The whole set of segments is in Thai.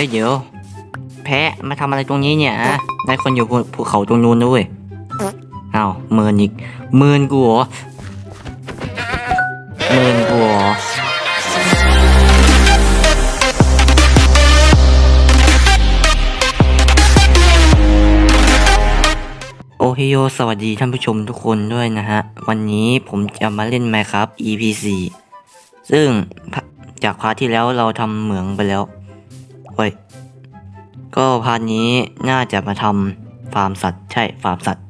ฮ้ยเดี๋ยวแพะมาทำอะไรตรงนี้เนี่ยอะได้คนอยู่บนภูเขาตรงนู้นด้วยอ้าวเมินอีกเมินกูเหรอเมินกูเหรอโอเฮโยสวัสดีท่านผู้ชมทุกคนด้วยนะฮะ วันนี้ผมจะมาเล่น Minecraft EP 4ซึ่งจากพาร์ทที่แล้วเราทำเหมืองไปแล้ว เฮ้ย ก็พาร์ทนี้น่าจะมาทำฟาร์มสัตว์ใช่ฟาร์มสัตว์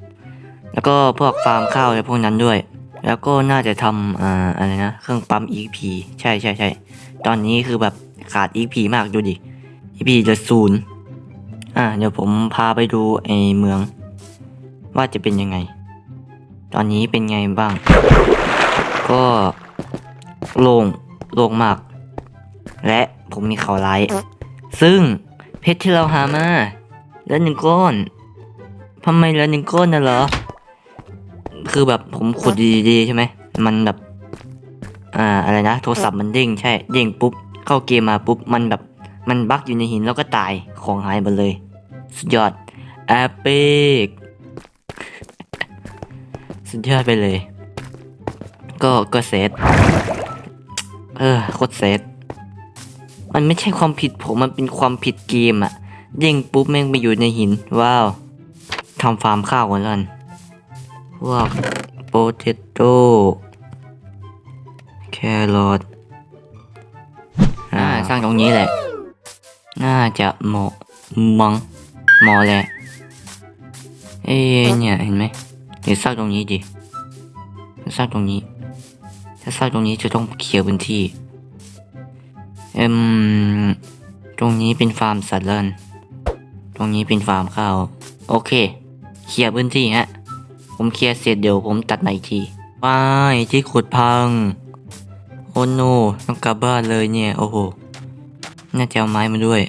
แล้วก็พวกฟาร์มข้าวอะไรพวกนั้นด้วย แล้วก็น่าจะทำอ่าอะไรนะเครื่องปั๊ม EP ใช่ใช่ใช่ตอนนี้คือแบบขาด EP มากดูดิ EP จะศูนย์อ่าเดี๋ยวผมพาไปดูไอ้เมือง ว่าจะเป็นยังไง ตอนนี้เป็นไงบ้าง ก็โล่งโล่งมาก และผมมีข่าวร้าย ซึ่งเพชรที่เราหามาเหลือหนึ่งก้อนทำไมเหลือหนึ่งก้อนน่ะเหรอ คือแบบผมขุดดีๆใช่ไหม มันแบบ อ่าอะไรนะ โทรศัพท์มันเด้งใช่ เด้งปุ๊บ เข้าเกมมาปุ๊บ มันแบบ มันบั๊กอยู่ในหินแล้วก็ตาย ของหายหมดเลย สุดยอดแอปเปิกสุดยอดไปเลย ก็ก็เซตเออโคตรเซต มันไม่ใช่ความผิดผมมันเป็นความผิดเกมอะเด้งปุ๊บแม่งไปอยู่ในหิน ว้าวทำฟาร์มข้าวก่อนแล้วกันพวกโปเตโต้แครอทอ่าสร้างตรงนี้แหละ น่าจะเหมาะมังเหมาะแหละ เอ้เนี่ยเห็นไหมเดี๋ยวสร้างตรงนี้ดิสร้างตรงนี้ ถ้าสร้างตรงนี้จะต้องเคลียร์พื้นที่ เอ็มตรงนี้เป็นฟาร์มสัตว์เลินตรงนี้เป็นฟาร์มข้าว โอเค เคลียร์พื้นที่ฮะ ผมเคลียร์เสร็จเดี๋ยวผมตัดใหม่อีกทีว้ายที่ขุดพัง โอ้โนต้องกลับบ้านเลยเนี่ย โอ้โห น่าจะเอาไม้มาด้วย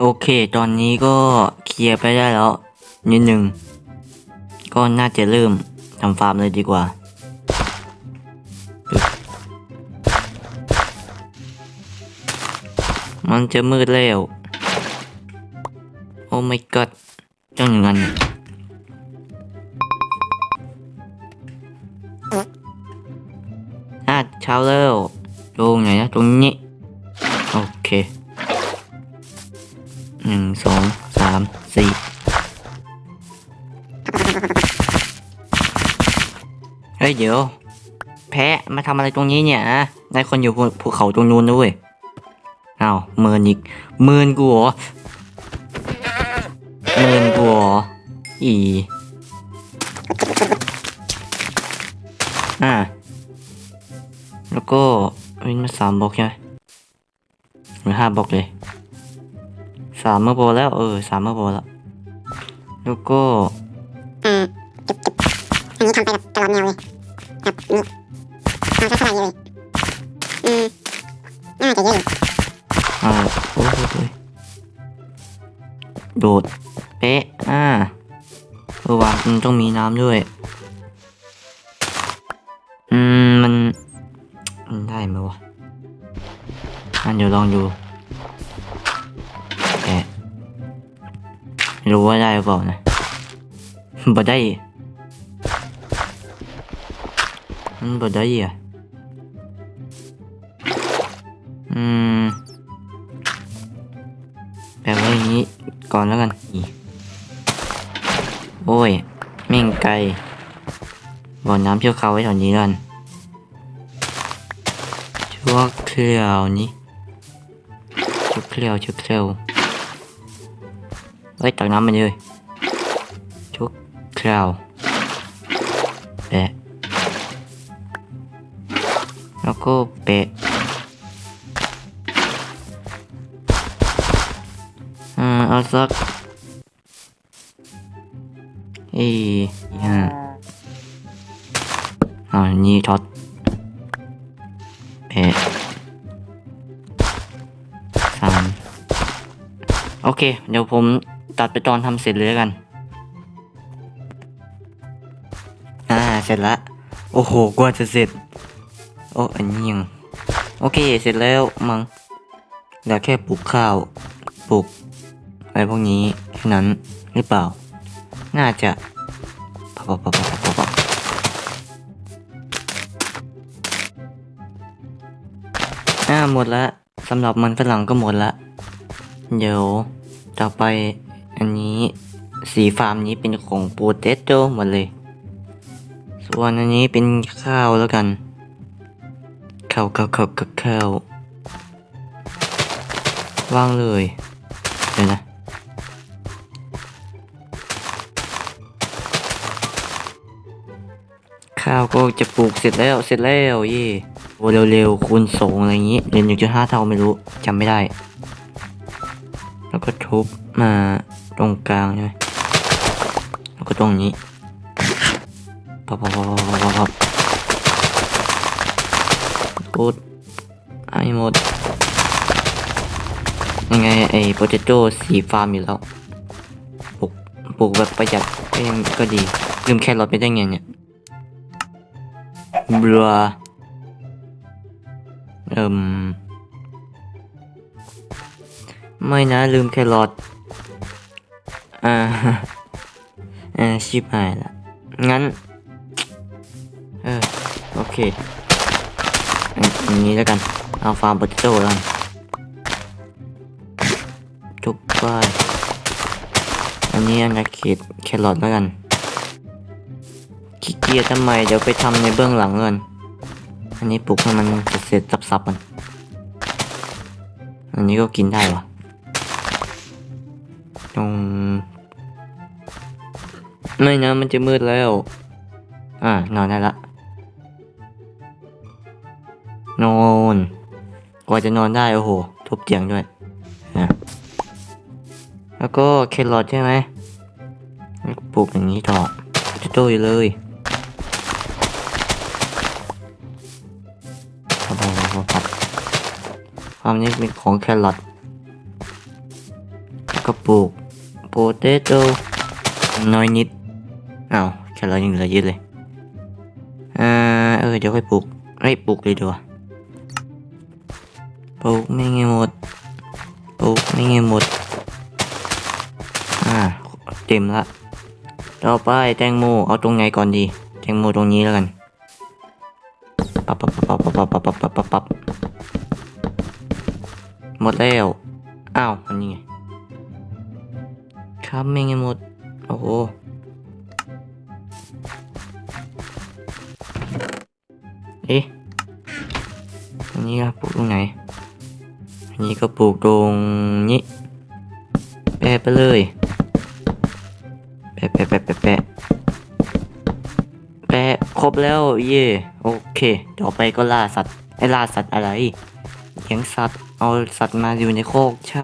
โอเค ตอนนี้ก็เคลียร์ไปได้แล้วนิดหนึ่ง ก็น่าจะเริ่มทำฟาร์มเลยดีกว่าปึ๊บมันจะมืดแล้ว โอ้ my god จังอย่างนั้นอะเช้าแล้วตรงไหนนะ ตรงนี้ โอเคหนึ่งสองสามสี่ เฮ้ยเดี๋ยว แพะมาทำอะไรตรงนี้เนี่ยอะได้คนอยู่ภูเขาตรงนู้นด้วยอ้าวเมินอีกเมินกูเหรอเมินกูเหรออีอ่าแล้วก็วินมาสามบล็อกใช่ไหมหรือห้าบล็อกเลยสามเมื่อโบแล้วเออสามเมื่อโบแล้วแล้วก็อ่าเก็บเก็บอันนี้ทำไปแบบตลอดแนวเลยาโอ้โอ้โอ้ยโดด เป๊ะ อ่าเออวางมันต้องมีน้ำด้วย อืม มัน มันได้ไหมวะอันเดี๋ยวลองดูแกรู้ว่าได้หรือเปล่านะบ่ได้มันบ่ได้อะ อืม แปลว่าอย่างนี้ก่อนแล้วกันโอ้ยแม่งไกลบ่อน้ำเชี่ยวเขาไว้แถวนี้กันชั่วคราวนี้ชั่วคราวชั่วคราวเฮ้ยตักน้ำมันเลยชั่วคราวแปะแล้วก็แปะ เอาสักเอ้ยอ่าอ่านี่ท็อตแปะสามโอเค เดี๋ยวผมตัดไปตอนทำเสร็จเลยกัน อ่า เสร็จละ โอ้โห กว่าจะเสร็จ โอ้อันนี้ยัง โอเค เสร็จแล้วมัง้งเหลือแค่ปลูกข้าว ปลูก อะไรพวกนี้แค่นั้นหรือเปล่า น่าจะปับปับปับปับปับอ่าหมดละสำหรับมันฝรั่งก็หมดละ เดี๋ยวต่อไปอันนี้สีฟาร์มนี้เป็นของโปเตโตหมดเลย ส่วนอันนี้เป็นข้าวแล้วกัน ข้าวข้าวข้าวข้าวข้าววางเลย เดี๋ยวนะ ข้าวก็จะปลูกเสร็จแล้วเสร็จแล้วเย่โอ้เร็วๆคูณสองอะไรอย่างงี้เรียนหนึ่จุดห้าเท่าไม่รู้จำไม่ได้ แล้วก็ทุบมาตรงกลางใช่ไหมแล้วก็ตรงนี้ปับปับปับปับปับกูดให้หมดยังไงไอ้โปเตโต้สีฟาร์มอยู่แล้วปลูกปลูกแบบประหยัดก็ยังก็ดีลืมแครอทไปได้ไงเนี่ย เบลอเอิมไม่นะลืมแครอทอ่าอ่าชิบหายละงั้น เออ โอเคอันอันนี้แล้วกัน เอาฟาร์มโปเตโต้แล้วกันจุกไปอันนี้อันละเขตแครอทแล้วกัน ขี้เกียจทำไม เดี๋ยวไปทำในเบื้องหลังเงิน อันนี้ปลูกให้มันเสร็จๆสับๆมัน อันนี้ก็กินได้วะตรงไม่นะมันจะมืดแล้ว อ่านอนได้ละ นอน กว่าจะนอนได้ โอ้โห ทุบเตียงด้วยนะแล้วก็แครอทใช่ไหมปลูกอย่างนี้ต่อจะโตอยู่เลย ความนี้เป็นของแครอทแล้วก็ปลูกโปเตโต้น้อยนิดอ้าวแครอทยังเหลือเยอะเลยอ่าเออเดี๋ยวค่อยปลูกเฮ้ปลูกเลยดีกว่าปลูกไม่ไงหมดปลูกไม่ไงหมดอ่าเต็มละต่อไปแตงโมเอาตรงไหนก่อนดี แตงโมตรงนี้แล้วกัน ปับปับปับปับปับปับปับปับปับปับ หมดแล้ว อ้าวอันนี้ไงครับไม่ไงหมด โอ้โหเอ๊ะอันนี้ก็ปลูกตรงไหน อันนี้ก็ปลูกตรงนี้แปะไปเลยแปะแปะแปะแปะแปะแปะครบแล้วเย่โอเคต่อไปก็ล่าสัตว์ไอ้ล่าสัตว์อะไรเลี้ยงสัตว์ เอาสัตว์มาอยู่ในโคกใช่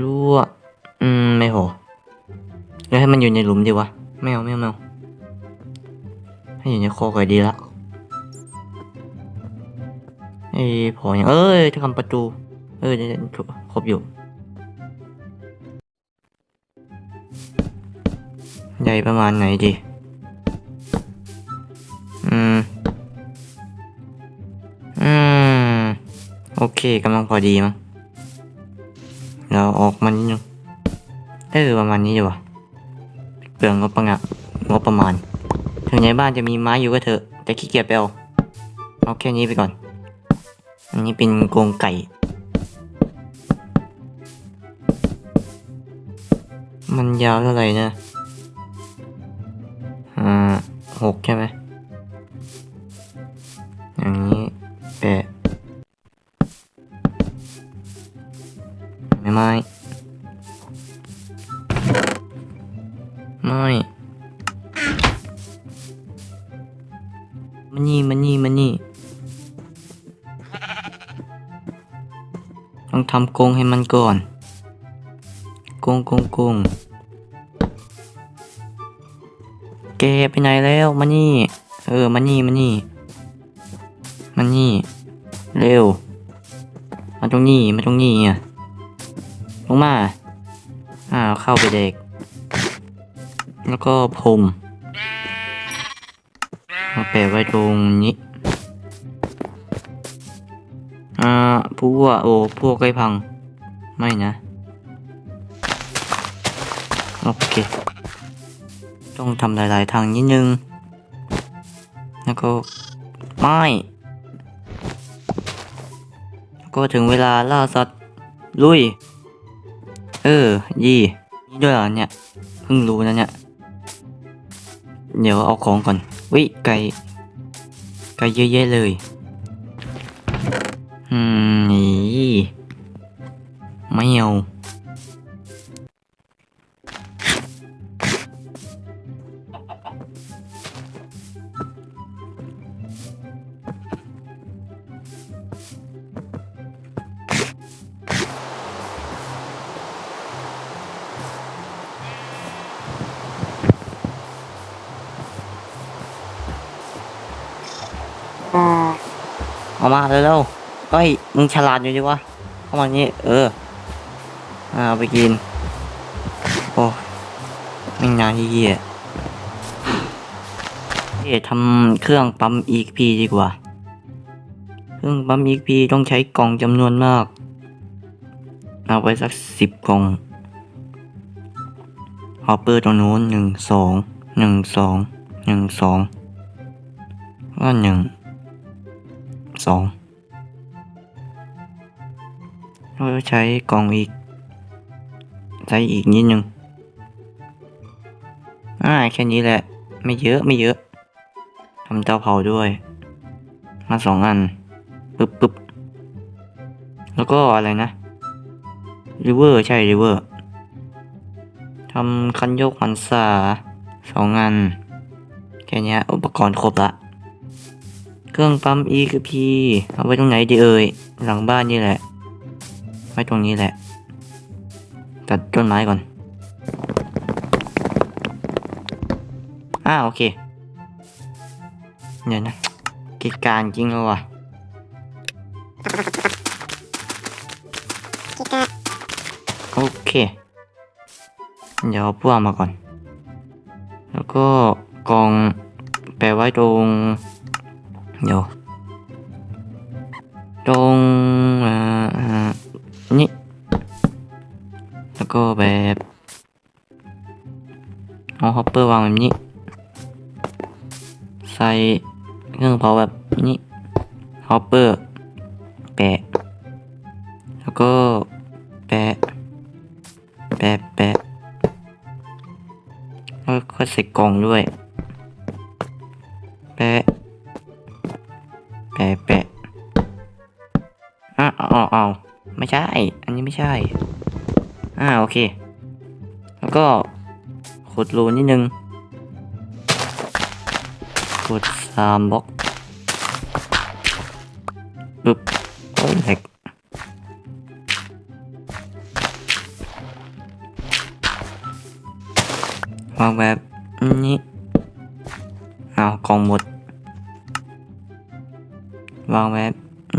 รั่วอืม ไม่โหแล้วให้มันอยู่ในหลุมดีวะไม่เอาไม่เอาไม่เอาให้อยู่ในโคกก็ดีละไอ้พออย่างเอ้ยทำประตู เออเดี๋ยครบอยู่ ใหญ่ประมาณไหนดี อืม เคกำลังพอดีมั้งเราออกมานิดนึงเออประมาณนี้ดีกว่าเปลืองงบประงะงบประมาณ ถึงในบ้านจะมีไม้อยู่ก็เถอะ แต่ขี้เกียจไปเอาเอาแค่นี้ไปก่อน อันนี้เป็นกรงไก่ มันยาวเท่าไหร่นะอ่าหกใช่ไหมอย่างนี้แปะ ไม่ไม่ มันนี่มันนี่มันนี่ ต้องทำกรงให้มันก่อน กรงกรงกรงแกไปไหนแล้วมานี่ เออมานี่มานี่มานี่ เร็ว มาตรงนี้ มาตรงนี้อะ ลงมา อ้าวเข้าไปเด็ก แล้วก็พรมแปะไว้ตรงนี้ อ่าผู้ว่าโอ้พวกใกล้พัง ไม่นะ โอเค ต้องทำหลาย ๆ ทางนิดนึง แล้วก็ไม่ก็ถึงเวลาล่าสัตว์ ลุย เออ ยี่ นี่ด้วยเหรอเนี่ย เพิ่งรู้นะเนี่ย เดี๋ยวเอาของก่อน วิไก่ ไก่เยอะแยะเลย อืม นี่ ไม่เอา เอามาเร็วๆเฮ้ยมึงฉลาดอยู่ดิวะเข้ามานี่เอออ่าเอาไปกิน โอ้ไม่นานที่เหี้ยเทำเครื่องปั๊ม EXP ดีกว่า เครื่องปั๊ม EXP ต้องใช้กล่องจำนวนมาก เอาไปสักสิบกล่องฮอปเปอร์ตรงนู้นหนึ่งสองหนึ่งสองหนึ่งสองก็หนึ่ง สองเราใช้กล่องอีก ใช้อีกนิดนึงอ่าแค่นี้แหละ ไม่เยอะไม่เยอะทำเตาเผาด้วย มาสองอันปึ๊บปึ๊บแล้วก็อะไรนะริเวอร์ใช่ริเวอร์ทำคันโยกหันษาสองอัน แค่นี้อุปกรณ์ครบละ เครื่องปั๊ม EXP เอาไว้ตรงไหนดีเอ่ย หลังบ้านนี่แหละ ไว้ตรงนี้แหละ ตัดต้นไม้ก่อนอ่าโอเคเดี๋ยนะกิจการจริงแล้วว่ะโอเค เดี๋ยวเอาพวกมาก่อน แล้วก็กองแปะไว้ตรง เดี๋ยว ตรงอ่าอ่านี่ แล้วก็แบบเอาฮอปเปอร์วางแบบนี้ ใส่เครื่องเผาแบบนี้ฮอปเปอร์แปะ แล้วก็แปะ แปะแปะแล้วก็ใส่กล่องด้วย แปะอะเอาเอาเอาไม่ใช่ อันนี้ไม่ใช่ อ่าโอเค แล้วก็ขุดรูนิดนึง ขุดสามบล็อกปึ๊บโอ้ยเหล็กวางแบบนี้ เอากล่องหมด วางแบบ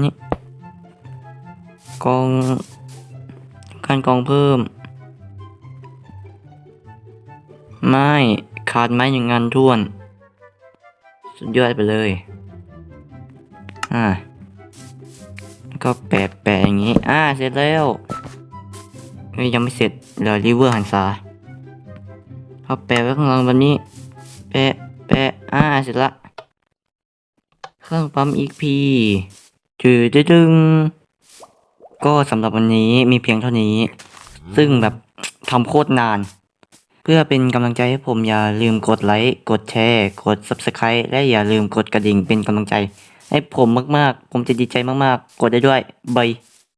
นี้กองการกองเพิ่ม ไม่ขาดไม้หนึ่งงานท่วน สุดยอดไปเลย อ่าก็แปะแปะอย่างนี้ อ่า เสร็จแล้วยยังไม่เสร็จเหลือริเวอร์หันซาเอาแปะไว้ข้างหลังแบบนี้ แปะ แปะ อ่า เสร็จละ เครื่องปั๊ม XP จืดจึงก็สำหรับวันนี้มีเพียงเท่านี้ ซึ่งแบบทำโคตรนาน เพื่อเป็นกำลังใจให้ผมอย่าลืมกดไลค์กดแชร์ กด Subscribe และอย่าลืมกดกระดิ่งเป็นกำลังใจ ให้ผมมากๆ ผมจะดีใจมากๆ กดได้ด้วยบาย